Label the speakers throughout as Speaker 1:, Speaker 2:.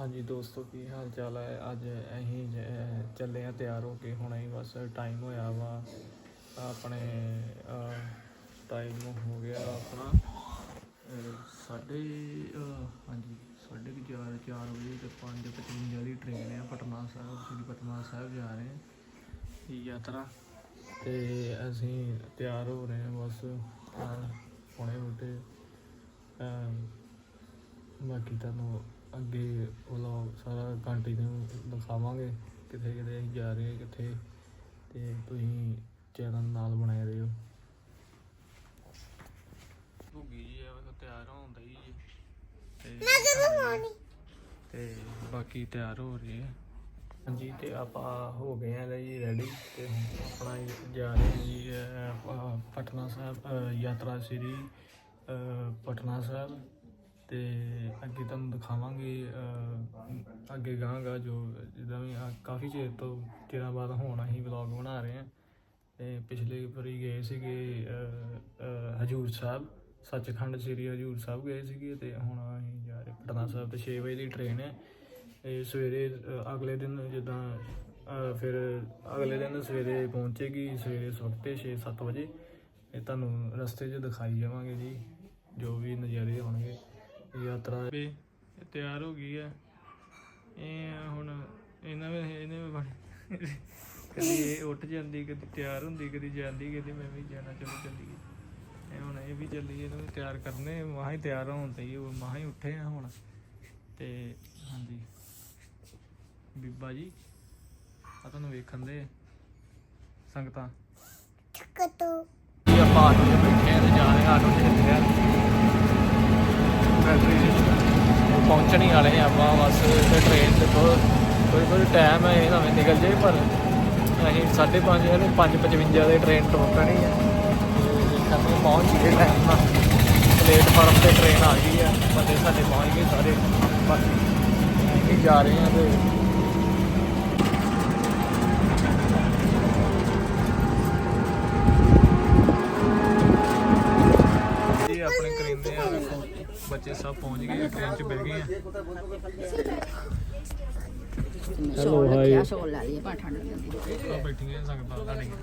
Speaker 1: ਹਾਂਜੀ ਦੋਸਤੋ ਕੀ ਹਾਲ ਚਾਲ ਹੈ? ਅੱਜ ਅਸੀਂ ਜ- ਚੱਲੇ ਆ ਤਿਆਰ ਹੋ ਕੇ। ਹੁਣ ਹੀ ਬਸ ਟਾਈਮ ਹੋਇਆ ਵਾ। ਆਪਣੇ ਟਾਈਮ ਹੋ ਗਿਆ ਆਪਣਾ। ਅਹ, ਸਾਢੇ ਅਹ, ਹਾਂਜੀ ਸਾਢੇ ਕੁ ਚਾਰ ਚਾਰ ਵਜੇ ਤੇ 5:55 ਦੀ ਟ੍ਰੇਨ ਹੈ। ਪਟਨਾ ਸਾਹਿਬ ਸ੍ਰੀ ਪਟਨਾ ਸਾਹਿਬ ਜਾ ਰਹੇ ਹਾਂ। ਇਹ ਯਾਤਰਾ। ਤੇ ਅਸੀਂ ਤਿਆਰ ਹੋ ਰਹੇ ਹਾਂ ਬਸ। ਅਹ, ਹੁਣੇ ਹੁਣੇ ਅਹ, ਬਾਕੀ ਤੁਹਾਨੂੰ ਅੱਗੇ ਵਲੌਗ ਸਾਰਾ ਕੰਟੀਨਿਊ ਦਿਖਾਵਾਂਗੇ ਕਿੱਥੇ ਕਿੱਥੇ ਅਸੀਂ ਜਾ ਰਹੇ ਹਾਂ ਕਿੱਥੇ। ਤੇ ਤੁਸੀਂ ਚੈਨਲ ਨਾਲ ਬਣਾਏ ਰਹੋ। ਭੁੱਗੀ ਜੀ ਆ ਵੇਖੋ ਤਿਆਰ ਹੋਣ ਦਈ ਜੀ। ਤੇ ਤੇ ਬਾਕੀ ਤਿਆਰ ਹੋ ਰਹੇ ਆ ਹਾਂਜੀ ਤੇ ਆਪਾਂ ਹੋ ਗਏ ਆ ਜੀ ਰੈਡੀ ਤੇ ਆਪਣਾ ਜੀ ਜਾ ਰਹੇ ਹਾਂ ਜੀ ਪਟਨਾ ਸਾਹਿਬ ਯਾਤਰਾ ਸ੍ਰੀ ਪਟਨਾ ਸਾਹਿਬ। ਤੇ ਅੱਗੇ ਤੁਹਾਨੂੰ ਦਿਖਾਵਾਂਗੇ ਅੱਗੇ ਗਾਂਗਾ ਜੋ ਜਿੱਦਾਂ ਵੀ ਕਾਫੀ ਚਿਰ ਤੋਂ ਚਿਰਾਂ ਬਾਅਦ ਹੁਣ ਅਸੀਂ ਵਲੌਗ ਬਣਾ ਰਹੇ ਹਾਂ। ਤੇ ਪਿਛਲੇ ਵਾਰੀ ਗਏ ਸੀਗੇ ਹਜੂਰ ਸਾਹਿਬ, ਸੱਚਖੰਡ ਸ੍ਰੀ ਹਜੂਰ ਸਾਹਿਬ ਗਏ ਸੀਗੇ ਤੇ ਹੁਣ ਅਸੀਂ ਜਾ ਰਹੇ ਪਟਨਾ ਸਾਹਿਬ ਤੇ 6 ਵਜੇ ਦੀ ਟ੍ਰੇਨ ਹੈ। ਇਹ ਸਵੇਰੇ ਅਗਲੇ ਦਿਨ ਜਿੱਦਾਂ ਫਿਰ ਅਗਲੇ ਦਿਨ ਸਵੇਰੇ ਪਹੁੰਚੇਗੀ, ਸਵੇਰੇ ਸੁੱਤੇ 6-7 ਵਜੇ। ਇਹ ਤੁਹਾਨੂੰ ਰਸਤੇ 'ਚ ਦਿਖਾਈ ਜਾਵਾਂਗੇ ਜੀ, ਜੋ ਵੀ ਨਜ਼ਾਰੇ ਹੋਣਗੇ। ਯਾਤਰਾ ਵੀ ਇਹ ਤਿਆਰ ਹੋ ਗਈ ਹੈ ਇਹ ਹੁਣ ਇਹਨਾਂ ਵਿੱਚ ਇਹਨੇ ਵੀ ਬਣ। ਕਦੀ ਇਹ ਉੱਠ ਜਾਂਦੀ ਕਦੀ ਤਿਆਰ ਹੁੰਦੀ ਕਦੀ ਜਾਂਦੀ ਕਦੀ ਮੈਂ ਵੀ ਜਾਣਾ ਚਲੋ ਚੱਲੀਏ। ਇਹ ਹੁਣ ਇਹ ਵੀ ਚੱਲੀਏ ਇਹਨੂੰ ਵੀ ਤਿਆਰ ਕਰਨੇ ਮਾਹ ਹੀ ਤਿਆਰ ਹੋਣ ਤੇ ਹੀ ਉਹ ਮਾਹ ਹੀ ਉੱਠੇ ਆ ਹੁਣ। ਤੇ ਹਾਂਜੀ। ਬੀਬਾ ਜੀ ਆ ਤੁਹਾਨੂੰ ਵੇਖਣ ਦੇ ਸੰਗਤਾਂ। ਜੀ ਆਪਾਂ ਆਟੋ 'ਚ ਬੈਠੇ ਆ ਤੇ ਜਾ ਰਹੇ ਆ ਆਟੋ 'ਚ ਚੱਲੇ ਆ। ਫੈਕਟਰੀ ਪਹੁੰਚਣ ਹੀ ਵਾਲੇ ਆ, ਆਪਾਂ ਬਸ ਤੇ ਟ੍ਰੇਨ ਤੇ ਕੋਈ ਕੋਈ ਟਾਈਮ ਹੈ ਇਹ ਭਾਵੇਂ ਨਿਕਲ ਜੇ ਪਰ ਅਸੀਂ 5:30 ਜਾਂ 5:55 ਦੇ ਟ੍ਰੇਨ ਟੋਕਣੀ ਹੈ ਸਾਨੂੰ ਪਹੁੰਚ ਗਏ ਟਾਈਮ ਨਾਲ। ਪਲੇਟਫਾਰਮ ਤੇ ਟ੍ਰੇਨ ਆ ਗਈ ਹੈ ਬੰਦੇ ਸਾਡੇ ਪਹੁੰਚ ਗਏ ਸਾਰੇ। ਬਾਕੀ ਅਸੀਂ ਜਾ ਰਹੇ ਹਾਂ ਤੇ ਜੀ ਆਪਣੇ ਕਰਿੰਦੇ ਆ ਵੇਖੋ ਬੱਚੇ ਸਭ ਪਹੁੰਚ ਗਏ ਟ੍ਰੇਨ 'ਚ ਬਹਿ ਗਏ ਆ। ਹੈਲੋ ਹਾਈ
Speaker 2: ਸ਼ੋਲ ਲੈ ਲਈਏ ਪਾ ਠੰਡ ਲੱਗਦੀ
Speaker 1: ਆ ਬੈਠੀਆਂ ਸੰਗਤਾਂ ਤੁਹਾਡੀਆਂ।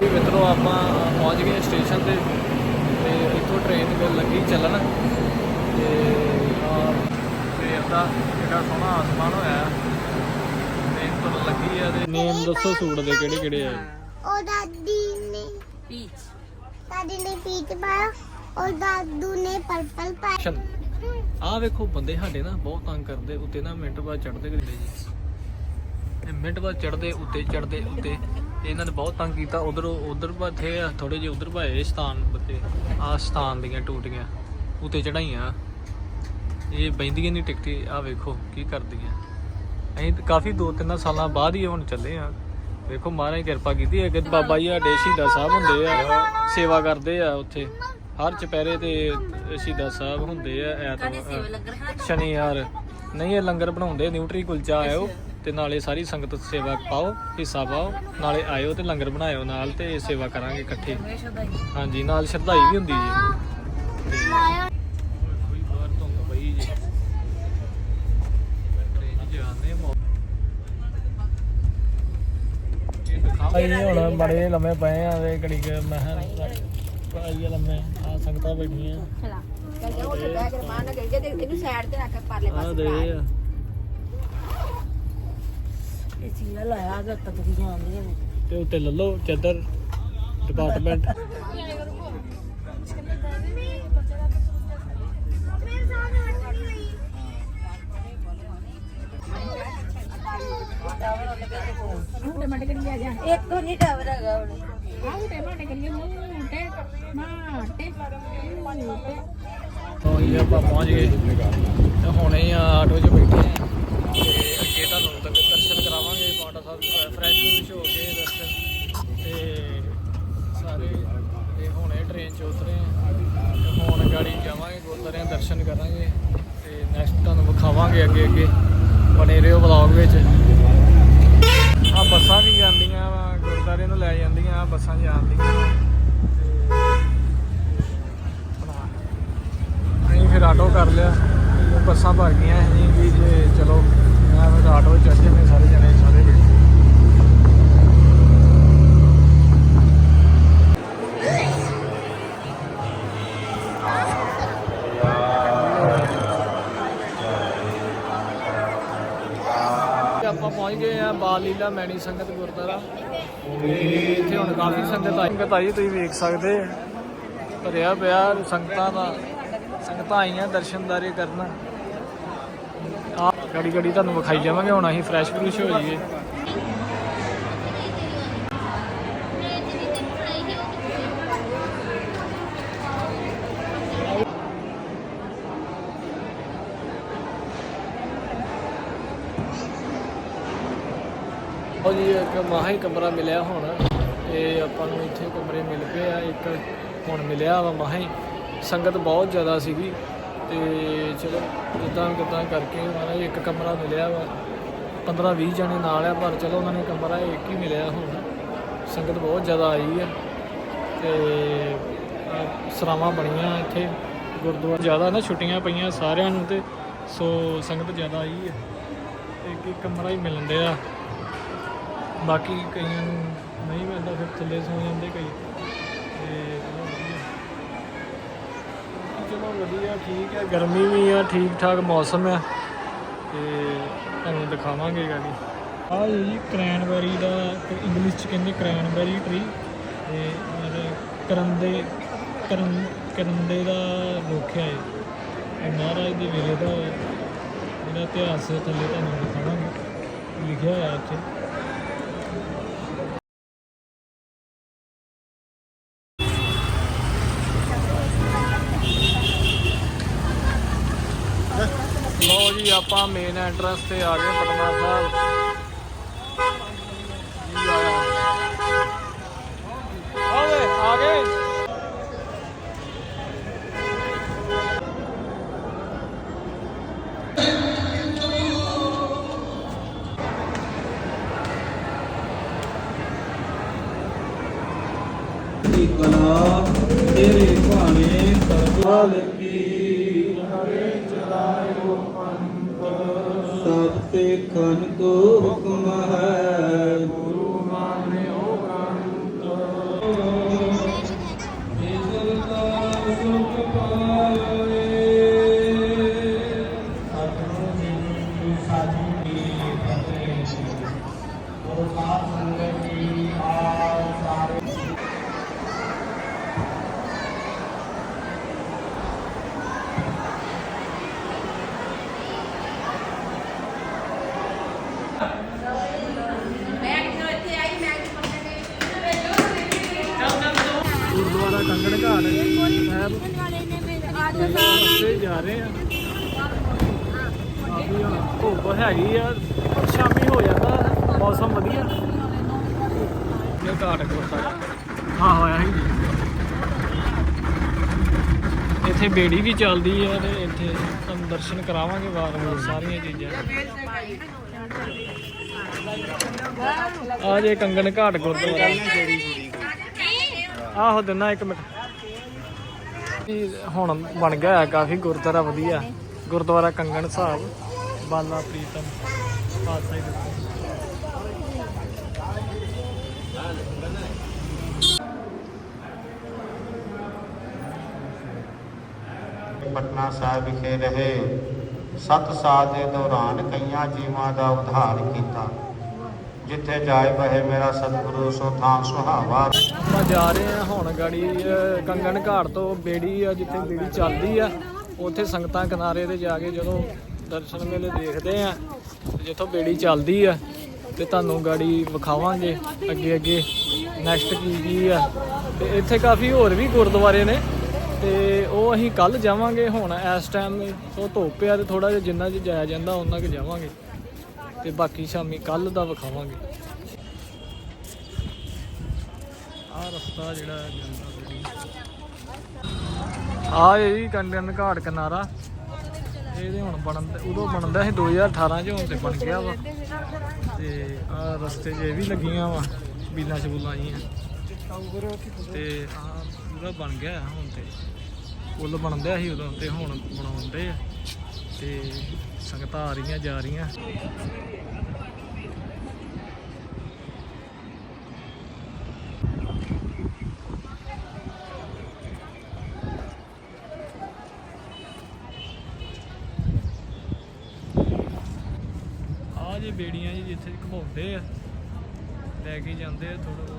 Speaker 1: ਜੀ ਮਿੱਤਰੋ ਆਪਾਂ ਪਹੁੰਚ ਗਏ ਸਟੇਸ਼ਨ ਤੇ। ਤੇ ਇੱਥੋਂ ਟ੍ਰੇਨ ਲੱਗੀ ਚੱਲਣ। ਤੇ ਸਵੇਰ ਦਾ ਕਿਹੜਾ ਸੋਹਣਾ ਆਸਮਾਨ ਹੋਇਆ। ਟ੍ਰੇਨ ਤੋਂ ਲੱਗੀ ਆ ਤੇ ਨੇਮ ਦੱਸੋ ਸੂਟ ਦੇ ਕਿਹੜੇ ਕਿਹੜੇ ਆ?
Speaker 3: ਉਹ ਦਾਦੀ ਨੇ
Speaker 2: ਪੀਚ
Speaker 3: ਦਾਦੀ ਨੇ ਪੀਚ ਪਾਇਆ, ਔਰ ਦਾਦੂ ਨੇ ਪਰਪਲ ਪਾਇਆ।
Speaker 1: ਆ ਵੇਖੋ ਬੰਦੇ ਸਾਡੇ ਨਾ ਬਹੁਤ ਤੰਗ ਕਰਦੇ, ਉੱਤੇ ਨਾ ਮਿੰਟ ਬਾਅਦ ਚੜਦੇ ਕਿਤੇ ਜੀ। ਇਹ ਮਿੰਟ ਬਾਅਦ ਚੜਦੇ ਉੱਤੇ ਚੜਦੇ ਉੱਤੇ। ਇਹਨਾਂ ਨੇ ਬਹੁਤ ਤੰਗ ਕੀਤਾ, ਉਧਰ ਉਧਰ ਬਾਥੇ ਥੋੜੇ ਜਿਹੇ ਉਧਰ ਭਾਏ ਸਥਾਨ ਬੱਤੇ ਆ ਸਥਾਨ ਦੀਆਂ ਟੂਟੀਆਂ, ਉੱਤੇ ਚੜਾਈਆਂ ਇਹ ਬੈਂਦੀਆਂ ਨਹੀਂ ਟਿਕਟੀ ਆ ਵੇਖੋ ਕੀ ਕਰਦੀਆਂ। ਅਸੀਂ ਕਾਫੀ ਦੋ ਤਿੰਨ ਸਾਲਾਂ ਬਾਅਦ ਹੀ ਹੁਣ ਚੱਲੇ ਆ। ਵੇਖੋ ਮਹਾਰਾਜ ਕਿਰਪਾ ਕੀਤੀ ਹੈ ਕਿ ਬਾਬਾ ਜੀ ਸਾਡੇ ਸ਼ਹੀਦਾਂ ਸਾਹਿਬ ਹੁੰਦੇ ਆ ਸੇਵਾ ਕਰਦੇ ਆ ਉੱਥੇ। ਹਰ ਚੁਪਹਿਰੇ ਤੇ ਸ਼ਹੀਦਾਂ ਸਾਹਿਬ ਹੁੰਦੇ ਆ ਐਤਵਾਰ ਸ਼ਨੀਵਾਰ। ਨਹੀਂ ਇਹ ਲੰਗਰ ਬਣਾਉਂਦੇ ਨਿਊਟਰੀ ਕੁਲਚਾ ਆਇਓ ਤੇ ਨਾਲੇ ਸਾਰੀ ਸੰਗਤ ਸੇਵਾ ਪਾਓ ਹਿੱਸਾ ਪਾਓ ਨਾਲੇ ਆਇਓ ਤੇ ਲੰਗਰ ਬਣਾਇਓ ਨਾਲ ਤੇ ਸੇਵਾ ਕਰਾਂਗੇ ਇਕੱਠੇ। ਹਾਂਜੀ ਨਾਲ ਸ਼ਰਧਾਈ ਵੀ ਹੁੰਦੀ ਜੀ ਕੋਈ ਬਾਹਰ ਧੁੰਦ ਪਈ ਜੀ ਟ੍ਰੇਨ ਜਾਂਦੇ ਆਈ ਹੁਣ ਬੜੇ ਲੰਮੇ ਪਏ ਆ ਵੇ ਘੜੀ ਕੇ ਮੈਂ ਆਈ ਲੰਮੇ ਆ ਸੰਗਤਾਂ ਬੈਠੀਆਂ।
Speaker 2: ਚਲਾ ਚੱਲ ਜਾ ਉੱਥੇ ਬਹਿ ਕੇ ਮਾਂ ਨਾ ਗਈ ਜੇ ਇਹਨੂੰ ਸਾਈਡ ਤੇ ਰੱਖ ਪਰਲੇ
Speaker 1: ਆ
Speaker 2: ਪਾਸੇ
Speaker 1: ਦੇ ਆ।
Speaker 2: ਇਹ ਚੀਲਾ ਲਾਇਆ ਜਦ ਤੱਕ ਦੀ ਜਾਂਦੀ ਨੇ।
Speaker 1: ਤੇ ਉੱਤੇ ਲੱਲੋ ਚਾਦਰ ਡਿਪਾਰਟਮੈਂਟ ਇਹ ਆਪਾਂ ਪਹੁੰਚ ਗਏ। ਤੇ ਹੁਣੇ ਆ ਆਟੋ 'ਚ ਬੈਠੇ ਆ। ਤੇ ਅੱਗੇ ਤੁਹਾਨੂੰ ਤੱਕ ਦਰਸ਼ਨ ਕਰਾਵਾਂਗੇ ਪਾਉਂਟਾ ਸਾਹਿਬ ਫਰੈਸ਼ ਫਰੂਸ਼ ਹੋ ਕੇ ਦਰਸ਼ਨ। ਤੇ ਸਾਰੇ ਤੇ ਹੁਣੇ ਟ੍ਰੇਨ 'ਚ ਉਤਰੇ ਆ। ਤੇ ਹੁਣ ਗਾੜੀ ਜਾਵਾਂਗੇ ਗੁਰਦੁਆਰਿਆਂ ਦਰਸ਼ਨ ਕਰਾਂਗੇ। ਤੇ ਨੈਕਸਟ ਤੁਹਾਨੂੰ ਵਿਖਾਵਾਂਗੇ ਅੱਗੇ ਅੱਗੇ ਬਣੇ ਰਹੋ ਵਲੌਗ ਵਿੱਚ। ਬੱਸਾਂ ਜਾਂਦੀਆਂ ਤੇ ਆਪਣਾ ਕਰ ਲਿਆ। ਬੱਸਾਂ ਭਰ ਗਈਆਂ ਸੀ ਵੀ ਜੇ ਚਲੋ ਮੈਂ ਫਿਰ ਆਟੋ 'ਚ ਚੜ੍ਹ ਜਾਂਦੇ ਸਾਰੇ ਜਣੇ ਸਾਰੇ ਬੈਠੇ। ਆਪਾਂ ਪਹੁੰਚ ਗਏ ਆ ਬਾਲ ਲੀਲਾ ਮੈਣੀ ਸੰਗਤ ਗੁਰਦੁਆਰਾ। ਕਾਫੀ ਸੰਗਤ ਆਈ। ਸੰਗਤ ਆਈ, ਤੁਸੀਂ ਵੇਖ ਸਕਦੇ ਭਰਿਆ ਪਿਆ ਸੰਗਤਾਂ ਦਾ, ਸੰਗਤਾਂ ਆਈਆਂ ਦਰਸ਼ਨਦਾਰੇ ਕਰਨ। ਆ ਗੜੀ ਗੜੀ ਤੁਹਾਨੂੰ ਵਿਖਾਈ ਜਾਵਾਂਗੇ, ਹੁਣ ਅਸੀਂ ਫਰੈਸ਼ ਫਰੂਸ਼ ਹੋ ਜਾਈਏ। ਉਹ ਜੀ, ਇੱਕ ਮਾਹਾ ਹੀ ਕਮਰਾ ਮਿਲਿਆ ਹੁਣ। ਤੇ ਆਪਾਂ ਨੂੰ ਇੱਥੇ ਕਮਰੇ ਮਿਲ ਪਏ ਆ, ਇੱਕ ਹੁਣ ਮਿਲਿਆ ਵਾ ਮਾਹੀ। ਸੰਗਤ ਬਹੁਤ ਜ਼ਿਆਦਾ ਸੀਗੀ ਤੇ ਚਲੋ ਜਿੱਦਾਂ ਕਿਦਾਂ ਕਰਕੇ ਮਹਾਰਾਜ ਇੱਕ ਕਮਰਾ ਮਿਲਿਆ ਵਾ। 15 20 ਜਣੇ ਨਾਲ ਆ, ਪਰ ਚਲੋ ਉਹਨਾਂ ਨੂੰ ਕਮਰਾ ਇੱਕ ਹੀ ਮਿਲਿਆ ਹੁਣ। ਸੰਗਤ ਬਹੁਤ ਜ਼ਿਆਦਾ ਆਈ ਆ ਤੇ ਸਰਾਵਾਂ ਬਣੀਆਂ ਇੱਥੇ। ਗੁਰਦੁਆਰਾ ਜ਼ਿਆਦਾ ਨਾ ਛੁੱਟੀਆਂ ਪਈਆਂ ਸਾਰਿਆਂ ਨੂੰ ਤੇ, ਸੋ ਸੰਗਤ ਜ਼ਿਆਦਾ ਆਈ ਆ। ਇੱਕ ਇੱਕ ਕਮਰਾ ਹੀ ਮਿਲਣ ਡਿਆ। ਬਾਕੀ ਕਈਆਂ ਨੂੰ ਨਹੀਂ ਮਿਲਦਾ, ਫਿਰ ਥੱਲੇ ਸੌ ਜਾਂਦੇ ਕਈ। ਤੇ ਚਲੋ ਵਧੀਆ। ਠੀਕ ਹੈ। ਗਰਮੀ ਵੀ ਆ ਠੀਕ ਠਾਕ ਮੌਸਮ ਹੈ ਤੇ ਤੁਹਾਨੂੰ ਦਿਖਾਵਾਂਗੇ ਗਾੜੀ। ਆਹ ਜੀ ਕ੍ਰੈਨਬੈਰੀ ਦਾ ਇੰਗਲਿਸ਼ ਚ ਕਹਿੰਦੇ ਕ੍ਰੈਨਬੈਰੀ ਟਰੀ ਤੇ ਕਰੰਦੇ, ਕਰਨ, ਕਰੰਦੇ ਦਾ ਰੁੱਖ ਹੈ ਇਹ। ਮਹਾਰਾਜ ਦੇ ਵੇਲੇ ਦਾ ਜਿਹੜਾ ਇਤਿਹਾਸ ਥੱਲੇ ਤੁਹਾਨੂੰ ਦਿਖਾਵਾਂਗੇ। ਲਿਖਿਆ ਹੋਇਆ ਇੱਥੇ ਲੋ ਜੀ ਆਪਾਂ ਮੇਨ ਐਂਟਰੈਂਸ ਤੇ ਆ ਗਏ ਪਟਨਾ ਸਾਹਿਬ। ਜੀ ਆਇਆ ਆਵੇ, ਆ ਗਏ।
Speaker 4: ਦੀ ਕਲਾ ਤੇਰੇ ਭਾਣੇ ਸਰਬਾਲ ਕੀ ਤੇ ਖਨ ਕੋ ਹੁਕਮ ਹੈ।
Speaker 1: ਰਸਤੇ ਜਾ ਰਹੇ ਆ। ਕਾਫੀ ਹੁਣ ਧੁੱਪ ਹੈਗੀ ਆ ਪਰ ਸ਼ਾਮੀ ਹੋ ਜਾਂਦਾ ਮੌਸਮ ਵਧੀਆ। ਇਹ ਘਾਟ ਗੁਰਦੁਆਰਾ ਹਾਂ ਹੋਇਆ ਸੀ ਇੱਥੇ ਬੇੜੀ ਵੀ ਚੱਲਦੀ ਆ ਤੇ ਇੱਥੇ ਤੁਹਾਨੂੰ ਦਰਸ਼ਨ ਕਰਾਵਾਂਗੇ ਵਾਰ-ਵਾਰ ਸਾਰੀਆਂ ਚੀਜ਼ਾਂ। ਆ ਜੇ ਕੰਗਣ ਘਾਟ ਗੁਰਦੁਆਰਾ। ਆਹੋ ਦਿਨਾ ਇੱਕ ਮਿੰਟ। ਇਹ ਹੁਣ ਬਣ ਗਿਆ ਹੋਇਆ ਕਾਫੀ ਗੁਰਦੁਆਰਾ ਵਧੀਆ ਗੁਰਦੁਆਰਾ ਕੰਗਣ ਸਾਹਿਬ, ਬਾਲਾ ਪ੍ਰੀਤਮ, ਪਾਤਸ਼ਾਹ ਜੀ ਦੱਸੋ
Speaker 5: ਪਟਨਾ ਸਾਹਿਬ ਵਿਖੇ ਰਹੇ ਸੱਤ ਸਾਲ ਦੇ ਦੌਰਾਨ ਕਈਆਂ ਜੀਵਾਂ ਦਾ ਉਧਾਰ ਕੀਤਾ। ਜਿੱਥੇ ਜਾਏ ਬਹੇ ਮੇਰਾ ਸਤਿਗੁਰੂ, ਸੋ ਥਾਂ ਸੁਹਾਵਾ।
Speaker 1: ਆਪਾਂ ਜਾ ਰਹੇ ਹਾਂ ਹੁਣ ਗਾੜੀ ਕੰਗਣ ਘਾਟ ਤੋਂ ਬੇੜੀ ਆ, ਜਿੱਥੇ ਬੇੜੀ ਚੱਲਦੀ ਆ। ਉੱਥੇ ਸੰਗਤਾਂ ਕਿਨਾਰੇ ਤੇ ਜਾ ਕੇ ਜਦੋਂ ਦਰਸ਼ਨ ਮੇਲੇ ਦੇਖਦੇ ਆ ਜਿੱਥੋਂ ਬੇੜੀ ਚੱਲਦੀ ਆ, ਤੇ ਤੁਹਾਨੂੰ ਗਾੜੀ ਵਿਖਾਵਾਂਗੇ ਅੱਗੇ ਅੱਗੇ ਨੈਕਸਟ ਕੀ ਕੀ ਆ। ਤੇ ਇੱਥੇ ਕਾਫੀ ਹੋਰ ਵੀ ਗੁਰਦੁਆਰੇ ਨੇ, ਤੇ ਉਹ ਅਸੀਂ ਕੱਲ ਜਾਵਾਂਗੇ, ਹੁਣ ਇਸ ਟਾਈਮ ਉਹ ਧੁੱਪ ਆ, ਤੇ ਥੋੜਾ ਜਿਹਾ ਜਿੰਨਾ ਚ ਜਾਇਆ ਜਾਂਦਾ ਉਹਨਾਂ ਕੁ ਜਾਵਾਂਗੇ। ਤੇ ਬਾਕੀ ਸ਼ਾਮੀ ਕੱਲ ਦਾ ਵਿਖਾਵਾਂਗੇ। ਆ ਰਸਤਾ ਜਿਹੜਾ ਜਾਂਦਾ ਆ ਇਹ ਜੀ ਕੰਡਨ ਘਾਟ ਕਿਨਾਰਾ। ਇਹਦੇ ਹੁਣ ਬਣਨ ਉਦੋਂ ਬਣਦਾ ਸੀ 2018 ਚ ਹੁਣ ਤੇ ਬਣ ਗਿਆ ਵਾ। ਤੇ ਆ ਰਸਤੇ 'ਚ ਇਹ ਵੀ ਲੱਗੀਆਂ ਵਾ, ਬੀਲਾਂ ਸ਼ਬੂਲਾਂ ਆਈਆਂ। ਤੇ ਆ ਪੂਰਾ ਬਣ ਗਿਆ ਹੁਣ ਤੇ। ਪੁੱਲ ਬਣਦਾ ਸੀ ਉਦੋਂ ਤੇ ਹੁਣ ਬਣਾਉਂਦੇ ਆ। ਤੇ ਸੰਗਤਾਂ ਆ ਰਹੀਆਂ, ਜਾ ਰਹੀਆਂ। ਆ ਜੇ ਬੇੜੀਆਂ ਜੀ ਜਿੱਥੇ ਘਮਾਉਂਦੇ ਆ, ਲੈ ਕੇ ਜਾਂਦੇ ਆ ਥੋੜਾ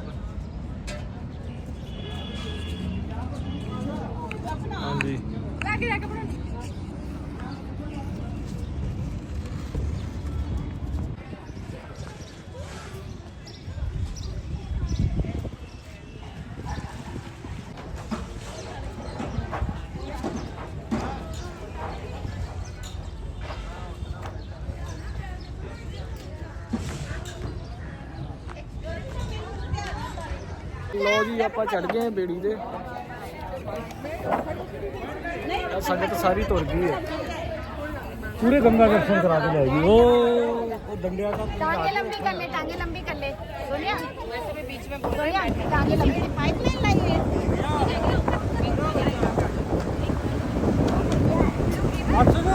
Speaker 1: ਜੀ ਆਪਾਂ ਚੜ ਗਏ ਹਾਂ ਬੇੜੀ ਤੇ ਆਹ ਸੰਗਤ ਸਾਰੀ ਤੁਰ ਗਈ ਹੈ ਪੂਰੇ ਗੰਗਾ ਦਰਸ਼ਨ ਕਰਾ ਕੇ ਲੈ ਗਈ ਉਹ ਉਹ ਡੰਡਿਆ ਦਾ
Speaker 2: टांगे लंबी कर ले टांगे लंबी कर ले सोनिया वैसे भी बीच में सोनिया टांगे लंबी पाइप लाइन लाई है ਉਹ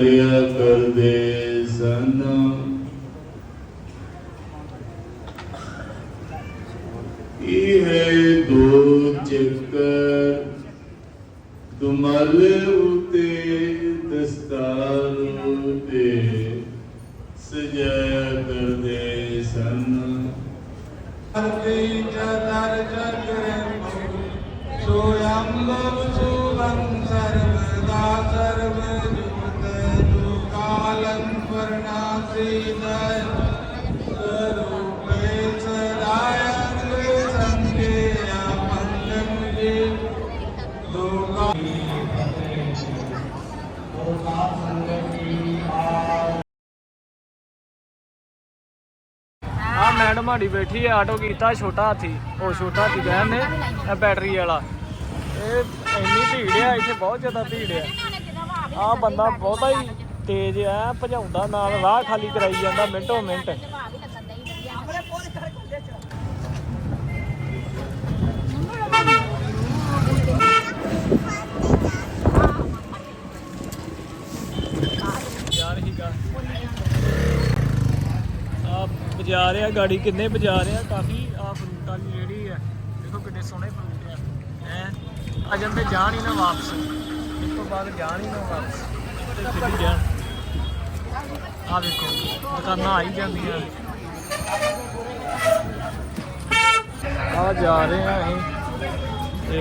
Speaker 6: ਕਿਰਿਆ ਕਰਦੇ ਸਨ
Speaker 1: ਆ ਮੈਡਮ ਸਾਡੀ ਬੈਠੀ ਹੈ ਆਟੋ ਕੀਤਾ ਛੋਟਾ ਹਾਥੀ, ਉਹ ਛੋਟਾ ਹਾਥੀ ਗਏ ਨੇ ਇਹ ਬੈਟਰੀ ਵਾਲਾ। ਇਹ ਇੰਨੀ ਭੀੜ ਆ, ਇੱਥੇ ਬਹੁਤ ਜ਼ਿਆਦਾ ਭੀੜ ਆ। ਆ ਬੰਦਾ ਬਹੁਤਾ ਹੀ ਤੇਜ਼ ਆ, ਭਜਾਉਂਦਾ ਨਾਲ, ਰਾਹ ਖਾਲੀ ਕਰਾਈ ਜਾਂਦਾ ਮਿੰਟੋ ਮਿੰਟ। ਯਾਰ ਹੀਗਾ ਆ ਬਾਜ਼ਾਰ ਆ ਗਾੜੀ ਕਿੰਨੇ ਬਾਜ਼ਾਰ ਆ ਕਾਫੀ ਆ ਫਰੂਟ ਵਾਲੀ ਜਿਹੜੀ ਆ, ਦੇਖੋ ਕਿੰਨੇ ਸੋਹਣੇ ਫਰੂਟ ਆ। ਹੈ? ਆ ਜਾਂਦੇ, ਜਾਣ ਹੀ ਨਾ ਵਾਪਸ। ਇਸ ਤੋਂ ਬਾਅਦ ਜਾਣ ਹੀ ਨਾ ਵਾਪਸ। ਤੇ ਜਾਣ। ਆ ਵੇਖੋ, ਦੁਕਾਨਾਂ ਆਈ ਜਾਂਦੀਆਂ। ਆ ਜਾ ਰਹੇ ਆ ਅਸੀਂ। ਤੇ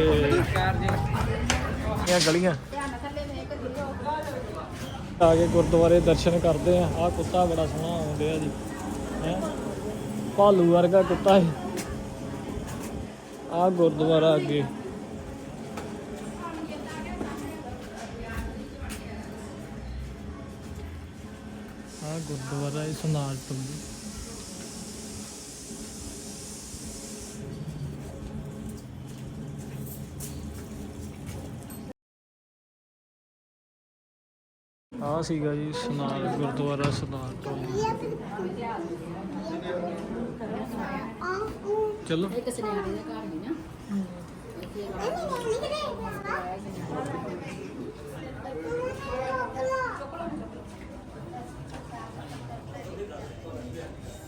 Speaker 1: ਇਹ ਗਲੀਆਂ। ਆ ਕੇ ਗੁਰਦੁਆਰੇ ਦਰਸ਼ਨ ਕਰਦੇ ਆ ਆ ਕੁੱਤਾ ਬੜਾ ਸੋਹਣਾ ਆਉਂਦੇ ਆ ਜੀ। ਹੈ? ਭਾਲੂ ਵਰਗਾ ਕੁੱਤਾ ਹੈ ਆ ਗੁਰਦੁਆਰਾ ਅੱਗੇ। ਆ ਗੁਰਦੁਆਰਾ ਹੈ ਸੁਨਾਲ ਟੁੰਬੀ ਆ ਸੀਗਾ ਜੀ ਸੁਨਾਲ ਗੁਰਦੁਆਰਾ ਸੁਨਾਲ ਟੁੰਬੀ ਚਲੋ।
Speaker 2: ਇੱਕ ਸੁਨਿਆਰੇ ਦੇ ਘਰ ਨਹੀਂ ਨਾ।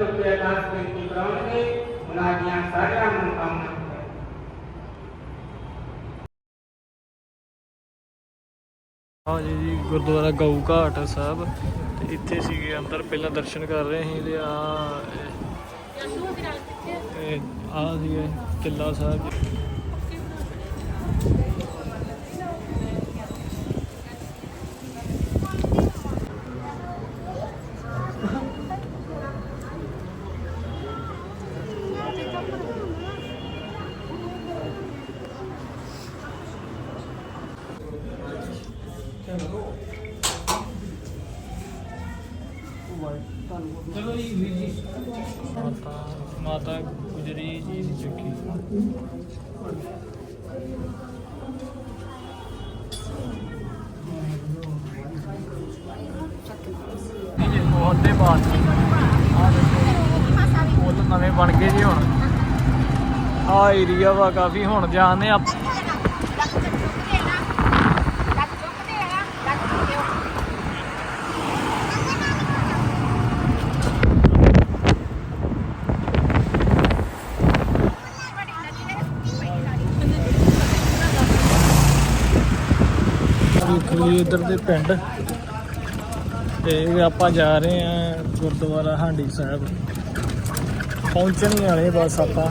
Speaker 7: ਰੁਪਏ ਦਾ ਬੇਨਤੀ ਕਰਾਉਣਗੇ ਉਹਨਾਂ ਦੀਆਂ ਸਾਰੀਆਂ ਮਨੋਕਾਮਨਾ
Speaker 1: ਜੀ, ਗੁਰਦੁਆਰਾ ਗਊ ਘਾਟ ਸਾਹਿਬ। ਤੇ ਇੱਥੇ ਸੀਗੇ ਅੰਦਰ ਪਹਿਲਾਂ ਦਰਸ਼ਨ ਕਰ ਰਹੇ ਸੀ ਤੇ ਆ ਆ ਸੀਗੇ ਕਿੱਲਾ ਸਾਹਿਬ ਜੀ। ਮਾਤਾ ਮਾਤਾ ਗੁਜਰੀ ਜੀ ਦੀ ਚੱਕੀ ਇਹ ਬਹੁਤ ਆ ਦੇਖੋ ਪੁੱਲ ਨਵੇਂ ਬਣ ਗਏ ਜੀ ਹੁਣ ਆ ਏਰੀਆ ਵਾ ਕਾਫੀ ਹੁਣ ਜਾਣਦੇ ਆ ਦੇਖ ਲਈ ਇਧਰ ਦੇ ਪਿੰਡ। ਤੇ ਆਪਾਂ ਜਾ ਰਹੇ ਆ ਗੁਰਦੁਆਰਾ ਹਾਂਡੀ ਸਾਹਿਬ। ਪਹੁੰਚਣ ਹੀ ਵਾਲੇ ਬਸ ਆਪਾਂ।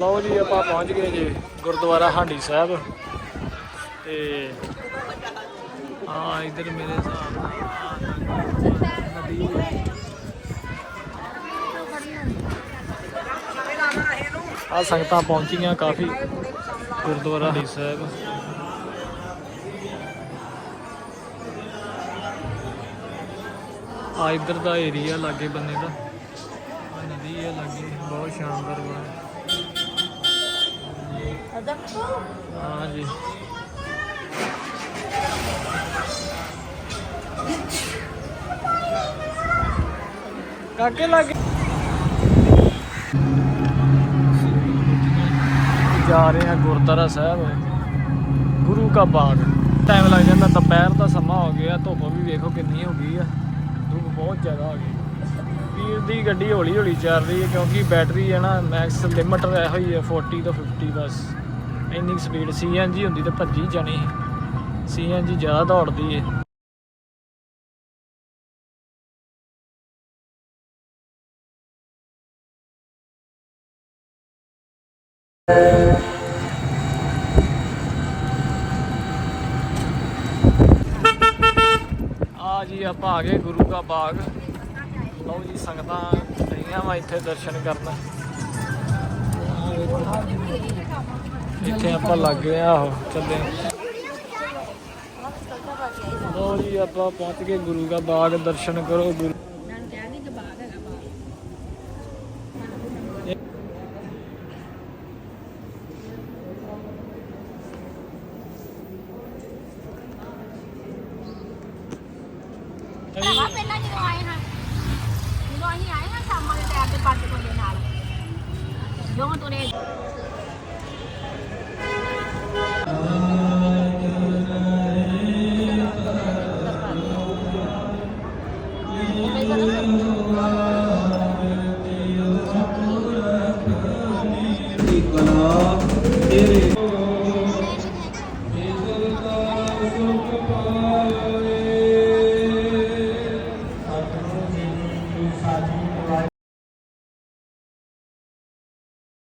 Speaker 1: ਲਓ ਜੀ, ਆਪਾਂ ਪਹੁੰਚ ਗਏ ਜੀ ਗੁਰਦੁਆਰਾ ਹਾਂਡੀ ਸਾਹਿਬ। ਤੇ ਆ ਇਧਰ ਮੇਰੇ ਹਿਸਾਬ ਨਾਲ ਨਦੀ ਆ ਸੰਗਤਾਂ ਪਹੁੰਚੀਆਂ ਕਾਫੀ ਗੁਰਦੁਆਰਾ ਹਰੀ ਸਾਹਿਬ। ਆ ਇਧਰ ਦਾ ਏਰੀਆ ਲਾਗੇ ਬੰਨੇ ਦਾ। ਆ ਨਦੀ ਹੈ ਲਾਗੇ, ਬਹੁਤ ਸ਼ਾਨਦਾਰ ਬਣਾ ਹਾਂ ਜੀ। ਕਾਕੇ ਲਾਗੇ। ਜਾ ਰਹੇ ਆ ਗੁਰਦੁਆਰਾ ਸਾਹਿਬ। ਗੁਰੂ ਕਾ ਬਾਗ। ਟਾਈਮ ਲੱਗ ਜਾਂਦਾ, ਦੁਪਹਿਰ ਦਾ ਸਮਾਂ ਹੋ ਗਿਆ, ਧੁੱਪ ਵੀ ਵੇਖੋ ਕਿੰਨੀ ਹੋ ਗਈ ਆ। ਧੁੱਪ ਬਹੁਤ ਜ਼ਿਆਦਾ ਹੋ ਗਈ। ਵੀਰ ਦੀ ਗੱਡੀ ਹੌਲੀ ਹੌਲੀ ਚੱਲ ਰਹੀ ਹੈ ਕਿਉਂਕਿ ਬੈਟਰੀ ਹੈ ਨਾ ਮੈਕਸ ਲਿਮਟ ਰਹਿ ਹੋਈ ਹੈ 40 ਤੋਂ 50 ਬਸ। ਇੰਨੀ ਸਪੀਡ ਸੀਐਨਜੀ ਹੁੰਦੀ ਤਾਂ ਭੱਜੀ ਜਾਣੀ ਸੀਐਨਜੀ ਜ਼ਿਆਦਾ ਦੌੜਦੀ ਹੈ ਆ ਜੀ, ਆਪਾਂ ਆ ਗਏ ਗੁਰੂ ਕਾ ਬਾਗ। ਲਓ ਜੀ, ਸੰਗਤਾਂ ਆਈਆਂ ਵਾ ਇੱਥੇ ਦਰਸ਼ਨ ਕਰਨ। ਆਹ ਇੱਥੇ ਆਪਾਂ ਲੱਗ ਗਏ ਆ, ਆਹੋ, ਚੱਲੇ ਲਓ ਜੀ, ਆਪਾਂ ਪਹੁੰਚ ਗਏ ਗੁਰੂ ਕਾ ਬਾਗ, ਦਰਸ਼ਨ ਕਰੋ ਗੁਰੂ।
Speaker 2: ਪਹਿਲਾਂ ਜਦੋਂ ਆਏ ਹਾਂ? ਜਦੋਂ ਅਸੀਂ ਆਏ ਹਾਂ, ਸ਼ਾਮਾਂ ਦੇ ਟਾਈਮ ਤੇ ਪੰਜ ਵਜੇ ਨਾਲ। ਜਦੋਂ ਤੁਰੇ।